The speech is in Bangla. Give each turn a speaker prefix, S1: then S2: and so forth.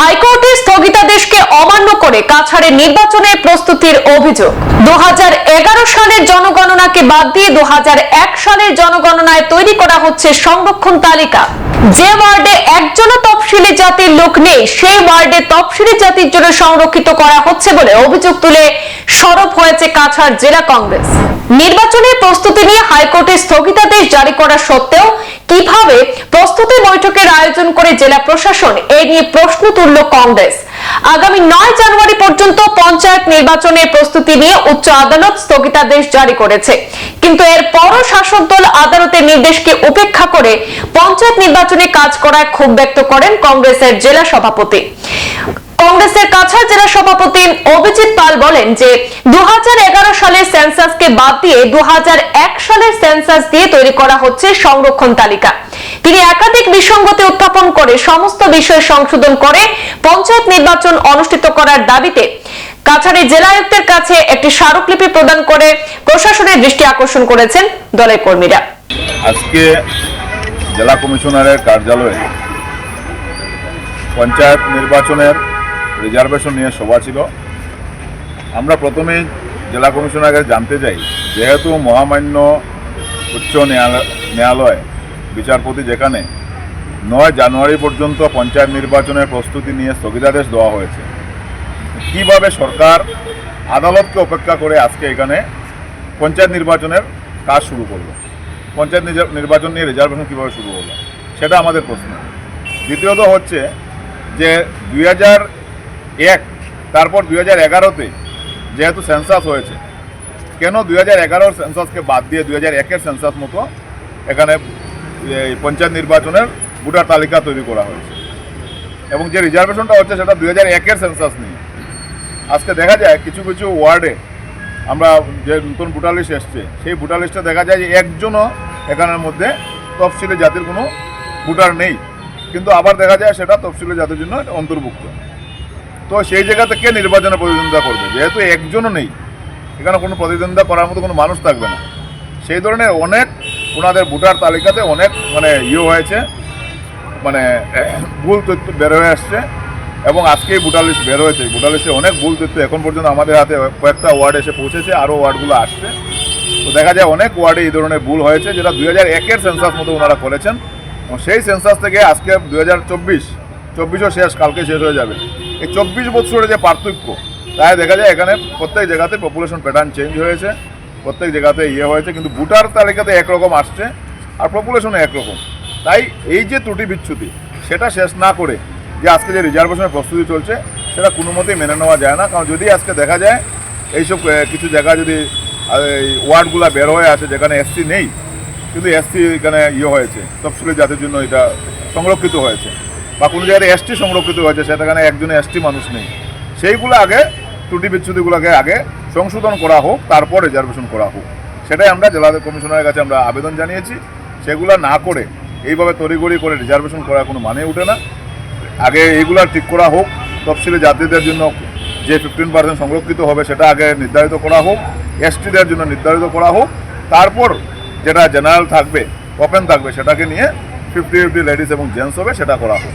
S1: হাইকোর্টের স্থগিতাদেশকে অমান্য করে কাছাড়ের নির্বাচনের প্রস্তুতির অভিযোগ। দু সালের জনগণনাকে বাদ দিয়ে দু সালের জনগণনায় তৈরি করা হচ্ছে সংরক্ষণ তালিকা। যে ওয়ার্ডে একজনও তফসিলি জাতির লোক নেই, সেই ওয়ার্ডে তফসিলি জাতির জন্য সংরক্ষিত করা হচ্ছে বলে অভিযোগ তুলে সরব হয়েছে কাছাড় জেলা কংগ্রেস। নির্বাচনের প্রস্তুতি নিয়ে হাইকোর্টের স্থগিতাদেশ জারি করা সত্ত্বেও কীভাবে প্রস্তুতি বৈঠকের আয়োজন করে জেলা প্রশাসন এ নিয়ে প্রশ্ন তুলল কংগ্রেস? আগামী নয় জানুয়ারি পর্যন্ত পঞ্চায়েত নির্বাচনের প্রস্তুতি নিয়ে উচ্চ আদালত স্থগিতাদেশ জারি করেছে। কিন্তু এর পরও শাসক দল আদালতের নির্দেশকে উপেক্ষা করে পঞ্চায়েত নির্বাচনে কাজ করায় ক্ষোভ ব্যক্ত করেন কংগ্রেসের জেলা সভাপতি। কংগ্রেসের কাছাড় জেলা সভাপতি অভিজিৎ পাল বলেন যে দু সালের সেন্সাসকে বাদ দিয়ে দু সালের সেন্সাস দিয়ে তৈরি করা হচ্ছে সংরক্ষণ তালিকা। তিনি একাধিক বিসঙ্গতি উত্থাপন করে সমস্ত বিষয় সংশোধন করে পঞ্চায়েত নির্বাচন অনুষ্ঠিত করার দাবিতে কাছাড়ের জেলা আয়ুক্তের কাছে একটি স্মারকলিপি প্রদান করে প্রশাসনের দৃষ্টি আকর্ষণ করেছেন দলের কর্মীরা।
S2: আজকে জেলা কমিশনারের কার্যালয়ে পঞ্চায়েত নির্বাচনের রিজার্ভেশন নিয়ে সভা ছিল। আমরা প্রথমে জেলা কমিশনারকে জানতে চাই, যেহেতু মহামান্য উচ্চ ন্যায়ালয়, বিচারপতি যেখানে, নয় জানুয়ারি পর্যন্ত পঞ্চায়েত নির্বাচনের প্রস্তুতি নিয়ে স্থগিতাদেশ দেওয়া হয়েছে। কীভাবে সরকার আদালতকে অপেক্ষা করে আজকে এখানে পঞ্চায়েত নির্বাচনের কাজ শুরু করল? পঞ্চায়েত নির্বাচন নিয়ে রিজার্ভেশন কীভাবে শুরু হলো? সেটা আমাদের প্রশ্ন। দ্বিতীয়ত হচ্ছে যে দুই হাজার এক, তারপর দুই হাজার এগারোতে যেহেতু সেন্সাস হয়েছে, কেন দুই হাজার এগারোর সেন্সাসকে বাদ দিয়ে দুই হাজার একের সেন্সাস মতো এখানে পঞ্চায়েত নির্বাচনের ভোটার তালিকা তৈরি করা হয়েছে? এবং যে রিজার্ভেশনটা হচ্ছে সেটা দুই হাজার একের সেন্সাস নিয়ে। আজকে দেখা যায় কিছু কিছু ওয়ার্ডে আমরা যে নতুন ভোটার লিস্ট এসছে, সেই ভোটার লিস্টে দেখা যায় যে একজনও এখানের মধ্যে তফসিলি জাতির কোনো ভোটার নেই। কিন্তু আবার দেখা যায় সেটা তফসিলি জাতির জন্য অন্তর্ভুক্ত। তো সেই জায়গাতে কে নির্বাচনে প্রতিদ্বন্দ্বিতা করবে? যেহেতু একজনও নেই, এখানে কোনো প্রতিদ্বন্দ্বিতা করার মতো কোনো মানুষ থাকবে না। সেই ধরনের অনেক ওনাদের ভোটার তালিকাতে অনেক মানে ইয়ে হয়েছে মানে ভুল তথ্য বের হয়ে আসছে এবং আজকেই ভোটার লিস্ট বের হয়েছে। ভোটার লিস্টে অনেক ভুল তথ্য এখন পর্যন্ত আমাদের হাতে কয়েকটা ওয়ার্ড এসে পৌঁছেছে, আরও ওয়ার্ডগুলো আসছে। তো দেখা যায় অনেক ওয়ার্ডে এই ধরনের ভুল হয়েছে যেটা দুই হাজার একের সেন্সাস মতো ওনারা করেছেন। এবং সেই সেন্সাস থেকে আজকে দুই হাজার চব্বিশ, চব্বিশও শেষ, কালকে শেষ হয়ে যাবে। এই চব্বিশ বছরের যে পার্থক্য, তাই দেখা যায় এখানে প্রত্যেক জায়গাতে পপুলেশন প্যাটার্ন চেঞ্জ হয়েছে, প্রত্যেক জায়গাতে ইয়ে হয়েছে, কিন্তু ভোটার তালিকাতে একরকম আসছে আর পপুলেশনে একরকম। তাই এই যে ত্রুটি বিচ্ছুতি সেটা শেষ না করে যে আজকে যে রিজার্ভেশনের প্রস্তুতি চলছে, সেটা কোনো মতেই মেনে নেওয়া যায় না। কারণ যদি আজকে দেখা যায়, এইসব কিছু জায়গা যদি এই ওয়ার্ডগুলো বের হয়ে আসে, যেখানে এসসি নেই, কিন্তু এসসি এখানে ইয়ে হয়েছে তফসিলি জাতির জন্য এটা সংরক্ষিত হয়েছে। বা কোনো জায়গায় এসটি সংরক্ষিত হয়েছে, সেখানে একজনে এসটি মানুষ নেই। সেইগুলো আগে, ত্রুটি বিচ্ছুতিগুলোকে আগে সংশোধন করা হোক, তারপর রিজার্ভেশন করা হোক। সেটাই আমরা জেলা কমিশনারের কাছে আমরা আবেদন জানিয়েছি। সেগুলো না করে, এইভাবে তড়িগড়ি করে রিজার্ভেশন করার কোনো মানে ওঠে না। আগে এইগুলা ঠিক করা হোক, তফসিলি জাতিদের জন্য যে ফিফটিন পার্সেন্ট সংরক্ষিত হবে, সেটা আগে নির্ধারিত করা হোক এসটিদের জন্য নির্ধারিত করা হোক। তারপর যেটা জেনারেল থাকবে ওপেন থাকবে, সেটাকে নিয়ে ফিফটি ফিফটি লেডিস এবং জেন্টস হবে, সেটা করা হোক।